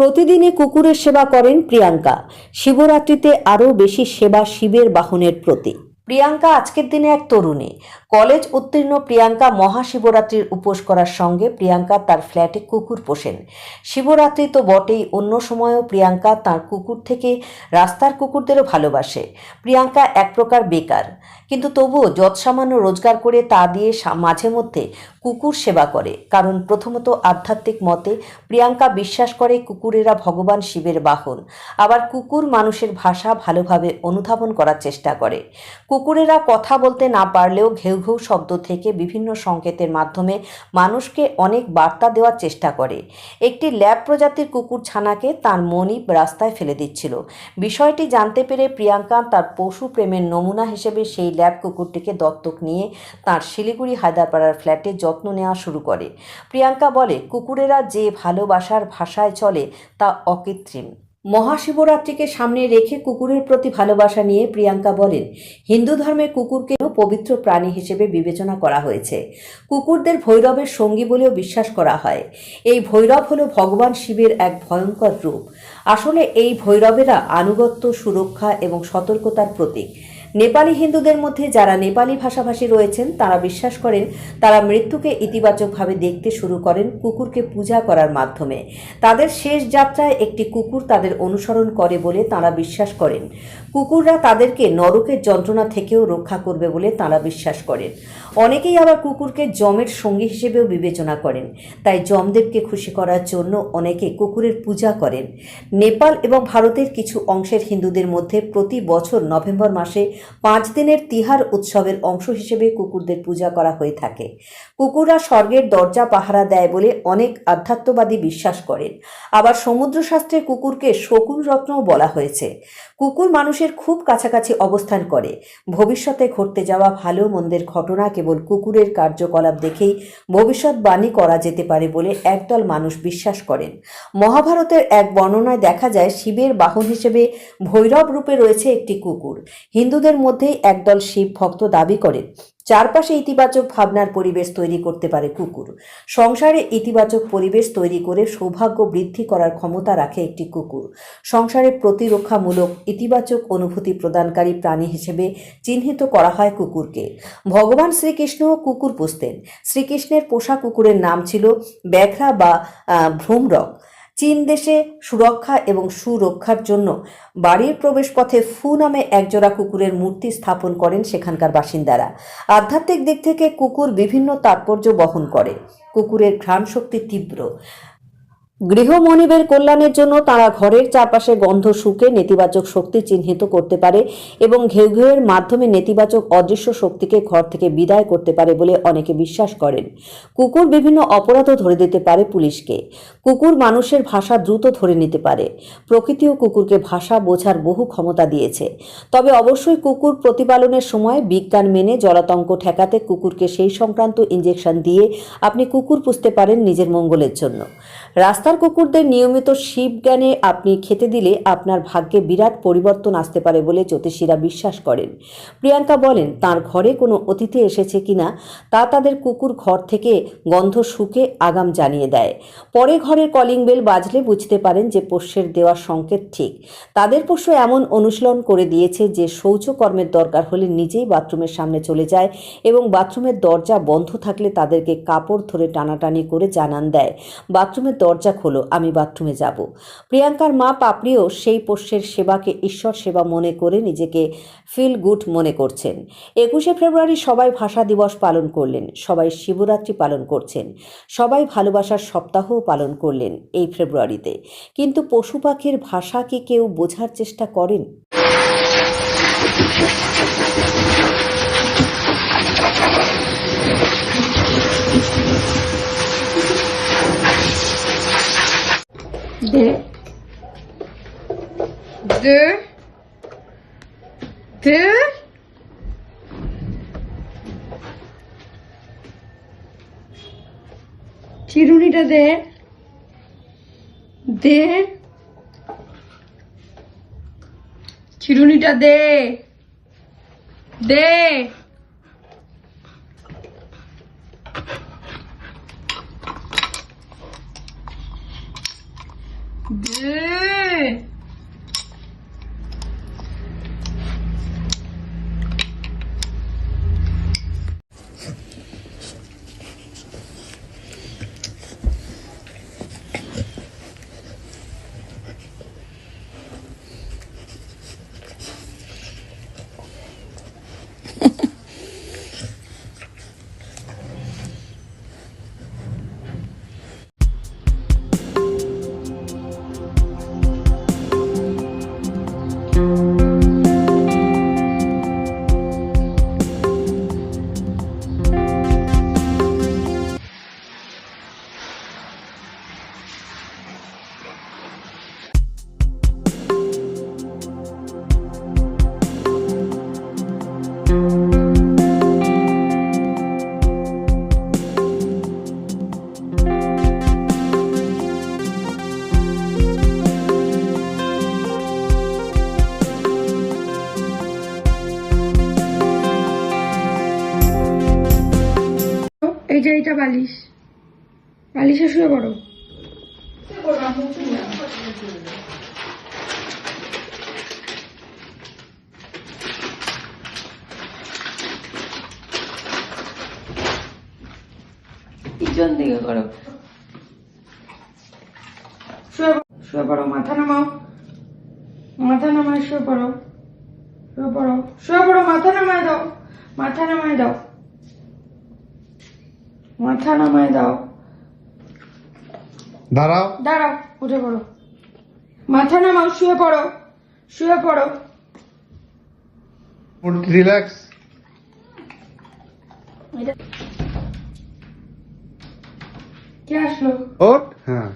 প্রতিদিনই কুকুরের সেবা করেন প্রিয়াঙ্কা। শিবরাত্রিতে আরও বেশি সেবা শিবের বাহনের প্রতি প্রিয়াঙ্কা আজকের দিনে এক তরুণী। কলেজ উত্তীর্ণ প্রিয়াঙ্কা মহাশিবরাত্রির উপোস করার সঙ্গে প্রিয়াঙ্কা তার ফ্ল্যাটে কুকুর পোষেন। শিবরাত্রি তো বটেই, অন্য সময়ও প্রিয়াঙ্কা তার কুকুর থেকে রাস্তার কুকুরদেরও ভালোবাসে। প্রিয়াঙ্কা এক প্রকার বেকার, কিন্তু তবুও যৎসামান্য রোজগার করে তা দিয়ে মাঝে মধ্যে কুকুর সেবা করে। কারণ প্রথমত আধ্যাত্মিক মতে প্রিয়াঙ্কা বিশ্বাস করে কুকুরেরা ভগবান শিবের বাহন। আবার কুকুর মানুষের ভাষা ভালোভাবে অনুধাবন করার চেষ্টা করে। কুকুরেরা কথা বলতে না পারলেও ঘেউ ঘেউ শব্দ থেকে বিভিন্ন সংকেতের মাধ্যমে মানুষকে অনেক বার্তা দেওয়ার চেষ্টা করে। একটি ল্যাব প্রজাতির কুকুর ছানাকে তার মনিব রাস্তায় ফেলে দিচ্ছিল। বিষয়টি জানতে পেরে প্রিয়াঙ্কা তার পশু প্রেমের নমুনা হিসেবে সেই ল্যাব কুকুরটিকে দত্তক নিয়ে তার শিলিগুড়ি হায়দারপাড়ার ফ্ল্যাটে যত্ন নেওয়া শুরু করে। প্রিয়াঙ্কা বলে, কুকুরেরা যে ভালোবাসার ভাষায় চলে তা অকৃত্রিম। মহাশিবরাত্রিকে সামনে রেখে কুকুরের প্রতি ভালোবাসা নিয়ে প্রিয়াঙ্কা বলেন, হিন্দু ধর্মে কুকুরকেও পবিত্র প্রাণী হিসেবে বিবেচনা করা হয়েছে। কুকুরদের ভৈরবের সঙ্গী বলেও বিশ্বাস করা হয়। এই ভৈরব হল ভগবান শিবের এক ভয়ঙ্কর রূপ। আসলে এই ভৈরবেরা আনুগত্য, সুরক্ষা এবং সতর্কতার প্রতীক। নেপালি হিন্দুদের মধ্যে যারা নেপালি ভাষাভাষী রয়েছেন, তারা বিশ্বাস করেন তারা মৃত্যুকে ইতিবাচকভাবে দেখতে শুরু করেন কুকুরকে পূজা করার মাধ্যমে। তাদের শেষ যাত্রায় একটি কুকুর তাদের অনুসরণ করে বলে তারা বিশ্বাস করেন। কুকুররা তাদেরকে নরকের যন্ত্রণা থেকেও রক্ষা করবে বলে তারা বিশ্বাস করেন। অনেকেই আবার কুকুরকে জমের সঙ্গী হিসেবেও বিবেচনা করেন। তাই যমদেবকে খুশি করার জন্য অনেকে কুকুরের পূজা করেন। নেপাল এবং ভারতের কিছু অংশের হিন্দুদের মধ্যে প্রতি বছর নভেম্বর মাসে পাঁচ দিনের তিহার উৎসবের অংশ হিসেবে কুকুরদের পূজা করা হয়ে থাকে। কুকুররা স্বর্গের দরজা পাহারা দেয় বলে অনেক আধ্যাত্মবাদী বিশ্বাস করেন। আবার সমুদ্রশাস্ত্রে কুকুরকে শকুন রত্নও বলা হয়েছে। কুকুর মানুষের খুব কাছাকাছি অবস্থান করে। ভবিষ্যতে ঘটতে যাওয়া ভালো মন্দের ঘটনা কেবল কুকুরের কার্যকলাপ দেখেই ভবিষ্যৎবাণী করা যেতে পারে বলে একদল মানুষ বিশ্বাস করেন। মহাভারতের এক বর্ণনায় দেখা যায়, শিবের বাহন হিসেবে ভৈরব রূপে রয়েছে একটি কুকুর। হিন্দুদের মধ্যেই একদল শিব ভক্ত দাবি করেন, চারপাশে ইতিবাচক ভাবনার পরিবেশ তৈরি করতে পারে কুকুর। সংসারে ইতিবাচক পরিবেশ তৈরি করে সৌভাগ্য বৃদ্ধি করার ক্ষমতা রাখে একটি কুকুর। সংসারে প্রতিরক্ষামূলক, ইতিবাচক অনুভূতি প্রদানকারী প্রাণী হিসেবে চিহ্নিত করা হয় কুকুরকে। ভগবান শ্রীকৃষ্ণও কুকুর পুষতেন শ্রীকৃষ্ণের পোষা কুকুরের নাম ছিল ব্যাঘ্রা বা ভ্রমরক। চীন দেশে সুরক্ষা এবং সুরক্ষার জন্য বাড়ির প্রবেশপথে ফু নামে একজোড়া কুকুরের মূর্তি স্থাপন করেন সেখানকার বাসিন্দারা। আধ্যাত্মিক দিক থেকে কুকুর বিভিন্ন তাৎপর্য বহন করে। কুকুরের ঘ্রাণ শক্তি তীব্র। গৃহমনিবের কল্যাণের জন্য তারা ঘরের চারপাশে গন্ধ শুকে নেতিবাচক শক্তি চিহ্নিত করতে পারে এবং ঘেউ ঘেউয়ের মাধ্যমে নেতিবাচক অদৃশ্য শক্তিকে ঘর থেকে বিদায় করতে পারে বলে অনেকে বিশ্বাস করেন। কুকুর বিভিন্ন অপরাধও ধরে দিতে পারে পুলিশকে। কুকুর মানুষের ভাষা দ্রুত ধরে নিতে পারে। প্রকৃতিও কুকুরকে ভাষা বোঝার বহু ক্ষমতা দিয়েছে। তবে অবশ্যই কুকুর প্রতিপালনের সময় বিজ্ঞান মেনে জলাতঙ্ক ঠেকাতে কুকুরকে সেই সংক্রান্ত ইঞ্জেকশন দিয়ে আপনি কুকুর পুষতে পারেন নিজের মঙ্গলের জন্য। রাস্তার কুকুরদের নিয়মিত শিব জ্ঞানে আপনি খেতে দিলে আপনার ভাগ্যে বিরাট পরিবর্তন আসতে পারে বলে জ্যোতিষীরা বিশ্বাস করেন। প্রিয়াঙ্কা বলেন, তার ঘরে কোনো অতিথি এসেছে কিনা তা তাদের কুকুর ঘর থেকে গন্ধ শুকে আগাম জানিয়ে দেয়। পরে ঘরের কলিং বেল বাজলে বুঝতে পারেন যে পোষ্যের দেওয়া সংকেত ঠিক। তাদের পোষ্য এমন অনুশীলন করে দিয়েছে যে শৌচকর্মের দরকার হলে নিজেই বাথরুমের সামনে চলে যায় এবং বাথরুমের দরজা বন্ধ থাকলে তাদেরকে কাপড় ধরে টানাটানি করে জানান দেয়। বাথরুমের দরজা খোলো, আমি বাথরুমে যাব। প্রিয়াঙ্কার মা পাপড়িও সেই পোষ্যের সেবাকে ঈশ্বর সেবা মনে করে নিজেকে ফিল গুড মনে করছেন। একুশে ফেব্রুয়ারি সবাই ভাষা দিবস পালন করলেন, সবাই শিবরাত্রি পালন করছেন, সবাই ভালোবাসার সপ্তাহও পালন করলেন এই ফেব্রুয়ারিতে। কিন্তু পশু পাখির ভাষা কি কেউ বোঝার চেষ্টা করেন? De. De. De. চিরুনিটা দে দে চিরুনিটা দে দে দে এই যে এইটা বালিশ। বালিশে শুয়ে পড়ো। পিছন দিকে করো। শুয়ে পড়ো, মাথা নামাও। মাথা নামায় শুয়ে পড়ো। শুয়ে পড়ো। শুয়ে পড়ো মাথা নামায় দাও। মাথা নামায় দাও। মাথা নামায় দাও। দাঁড়াও। দাঁড়াও উঠে পড়ো। মাথা নামাও শুয়ে পড়ো শুয়ে পড়ো। রিল্যাক্স কে আসলো? ওট হ্যাঁ।